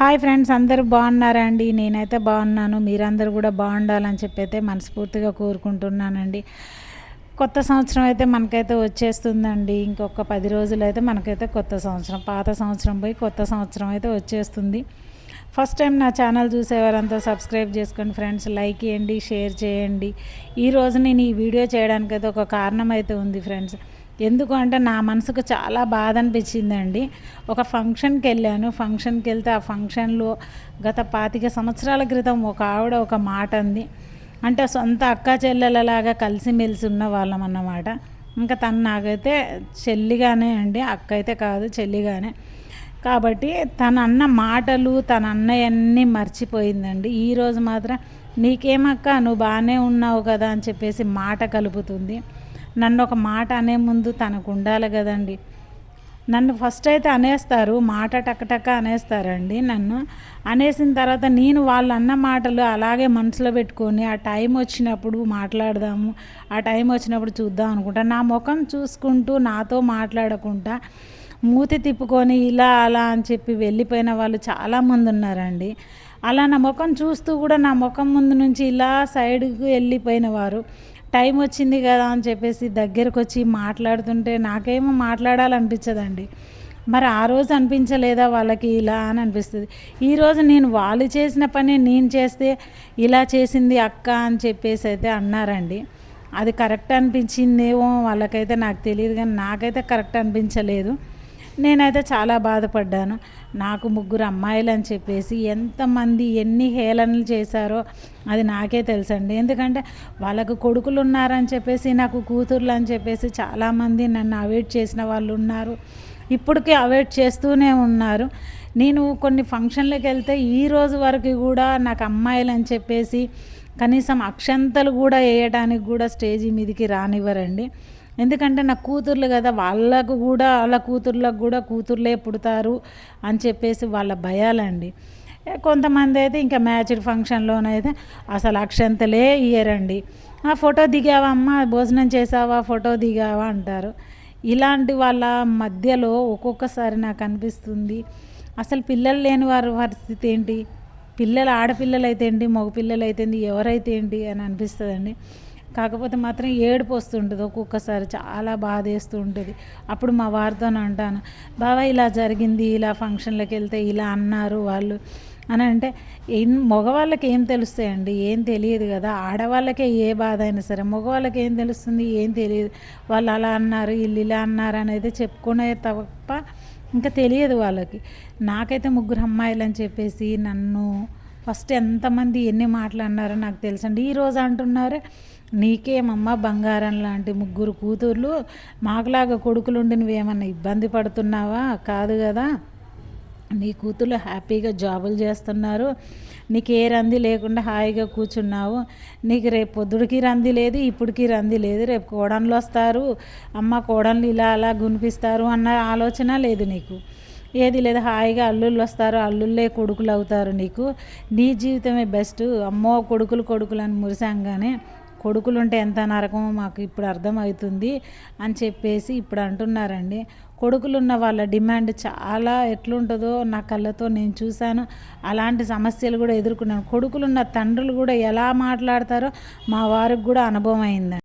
Hi friends అందరూ బాగున్నారా అండి? నేనైతే బాగున్నాను. మీరందరూ కూడా బాగుండాలని చెప్పి అయితే మనస్ఫూర్తిగా కోరుకుంటున్నానండి. కొత్త సంవత్సరం అయితే మనకైతే వచ్చేస్తుందండి. ఇంకొక పది రోజులు అయితే మనకైతే కొత్త సంవత్సరం పాత సంవత్సరం పోయి కొత్త సంవత్సరం అయితే వచ్చేస్తుంది. ఫస్ట్ టైం నా ఛానల్ చూసేవారంతా సబ్స్క్రైబ్ చేసుకోండి ఫ్రెండ్స్ లైక్ చేయండి షేర్ చేయండి. ఈరోజు నేను ఈ వీడియో చేయడానికి అయితే ఒక కారణం అయితే ఉంది ఫ్రెండ్స్. ఎందుకు అంటే నా మనసుకు చాలా బాధ అనిపించిందండి. ఒక ఫంక్షన్కి వెళ్ళాను. ఫంక్షన్కి వెళ్తే ఆ ఫంక్షన్లో గత పాతిక సంవత్సరాల క్రితం ఒక ఆవిడ ఒక మాట అంది. అంటే సొంత అక్క చెల్లెలలాగా కలిసిమెలిసి ఉన్న వాళ్ళం అన్నమాట. ఇంకా తను నాకైతే చెల్లిగానే అండి. అక్క అయితే కాదు చెల్లిగానే. కాబట్టి తన అన్న మాటలు తన అన్నయ్యన్నీ మర్చిపోయిందండి ఈరోజు మాత్రం నీకేమక్క నువ్వు బాగానే ఉన్నావు కదా అని చెప్పేసి మాట కలుపుతుంది. నన్ను ఒక మాట అనే ముందు తనకు ఉండాలి కదండి. నన్ను ఫస్ట్ అయితే అనేస్తారు మాట టక్కటక్క అనేస్తారండి నన్ను. అనేసిన తర్వాత నేను వాళ్ళు అన్న మాటలు అలాగే మనసులో పెట్టుకొని ఆ టైం వచ్చినప్పుడు మాట్లాడదాము ఆ టైం వచ్చినప్పుడు చూద్దాం అనుకుంటా. నా ముఖం చూసుకుంటూ నాతో మాట్లాడకుండా మూతి తిప్పుకొని ఇలా అలా అని చెప్పి వెళ్ళిపోయిన వాళ్ళు చాలామంది ఉన్నారండి. అలా నా ముఖం చూస్తూ కూడా నా ముఖం ముందు నుంచి ఇలా సైడ్కి వెళ్ళిపోయిన వారు. టైం వచ్చింది కదా అని చెప్పేసి దగ్గరకు వచ్చి మాట్లాడుతుంటే నాకేమో మాట్లాడాలనిపించదండి. మరి ఆ రోజు అనిపించలేదా వాళ్ళకి ఇలా అని అనిపిస్తుంది. ఈరోజు నేను వాళ్ళు చేసిన పని నేను చేస్తే ఇలా చేసింది అక్క అని చెప్పేసి అయితే అన్నారండి. అది కరెక్ట్ అనిపించిందేమో వాళ్ళకైతే నాకు తెలియదు కానీ నాకైతే కరెక్ట్ అనిపించలేదు. నేనైతే చాలా బాధపడ్డాను. నాకు ముగ్గురు అమ్మాయిలు అని చెప్పేసి ఎంతమంది ఎన్ని హేళనలు చేశారో అది నాకే తెలుసండి. ఎందుకంటే వాళ్ళకు కొడుకులు ఉన్నారని చెప్పేసి నాకు కూతుర్లు అని చెప్పేసి చాలామంది నన్ను అవాయిడ్ చేసిన వాళ్ళు ఉన్నారు. ఇప్పటికీ అవాయిడ్ చేస్తూనే ఉన్నారు. నేను కొన్ని ఫంక్షన్లకు వెళ్తే ఈ రోజు వరకు కూడా నాకు అమ్మాయిలు అని చెప్పేసి కనీసం అక్షంతలు కూడా వేయడానికి కూడా స్టేజీ మీదకి రానివ్వరండి. ఎందుకంటే నా కూతుర్లు కదా వాళ్ళకు కూడా వాళ్ళ కూతుర్లకు కూడా కూతుర్లే పుడతారు అని చెప్పేసి వాళ్ళ భయాలండి. కొంతమంది అయితే ఇంకా మ్యాచ్డ్ ఫంక్షన్లోనైతే అసలు అక్షంతలే ఇయ్యరండి. ఆ ఫోటో దిగావా అమ్మ భోజనం చేసావా ఫోటో దిగావా అంటారు. ఇలాంటి వాళ్ళ మధ్యలో ఒక్కొక్కసారి నాకు అనిపిస్తుంది అసలు పిల్లలు లేని వారి పరిస్థితి ఏంటి? పిల్లలు ఆడపిల్లలు అయితే ఏంటి మగపిల్లలు అయితే ఏంటి ఎవరైతే ఏంటి అని అనిపిస్తుందండి. కాకపోతే మాత్రం ఏడుపు వస్తుంటుంది. ఒక్కొక్కసారి చాలా బాధ వేస్తూ ఉంటుంది అప్పుడు మా వారితో అంటాను బాబా ఇలా జరిగింది ఇలా ఫంక్షన్లకు వెళ్తే ఇలా అన్నారు వాళ్ళు. అని అంటే ఏం మగవాళ్ళకి ఏం తెలుస్తాయండి? ఏం తెలియదు కదా. ఆడవాళ్ళకే ఏ బాధ అయినా సరే మగవాళ్ళకి ఏం తెలుస్తుంది? ఏం తెలియదు. వాళ్ళు అలా అన్నారు వీళ్ళు ఇలా అన్నారు అనేది చెప్పుకునే తప్ప ఇంకా తెలియదు వాళ్ళకి. నాకైతే ముగ్గురు అమ్మాయిలు అని చెప్పేసి నన్ను ఫస్ట్ ఎంతమంది ఎన్ని మాటలు అన్నారో నాకు తెలుసండి. ఈరోజు అంటున్నారు నీకేమమ్మ బంగారం లాంటి ముగ్గురు కూతుర్లు మాకులాగా కొడుకులుండి నువ్వేమన్నా ఇబ్బంది పడుతున్నావా? కాదు కదా. నీ కూతుర్లు హ్యాపీగా జాబులు చేస్తున్నారు. నీకు ఏ రంది లేకుండా హాయిగా కూర్చున్నావు. నీకు రేపు పొద్దుడికి రంది లేదు ఇప్పటికి రంది లేదు. రేపు కోడన్లు వస్తారు. అమ్మ కోడన్లు ఇలా అలా గునిపిస్తారు అన్న ఆలోచన లేదు నీకు. ఏది లేదు హాయిగా అల్లుళ్ళు వస్తారు అల్లుళ్ళే కొడుకులు అవుతారు నీకు. నీ జీవితమే బెస్ట్. అమ్మో కొడుకులు కొడుకులు అని మురిసాంగానే కొడుకులుంటే ఎంత నరకమో మాకు ఇప్పుడు అర్థమవుతుంది అని చెప్పేసి ఇప్పుడు అంటున్నారండి. కొడుకులున్న వాళ్ళ డిమాండ్ చాలా ఎట్లుంటుందో నా కళ్ళతో నేను చూశాను. అలాంటి సమస్యలు కూడా ఎదుర్కొన్నాను. కొడుకులున్న తండ్రులు కూడా ఎలా మాట్లాడతారో మా వారికి కూడా అనుభవం అయిందండి.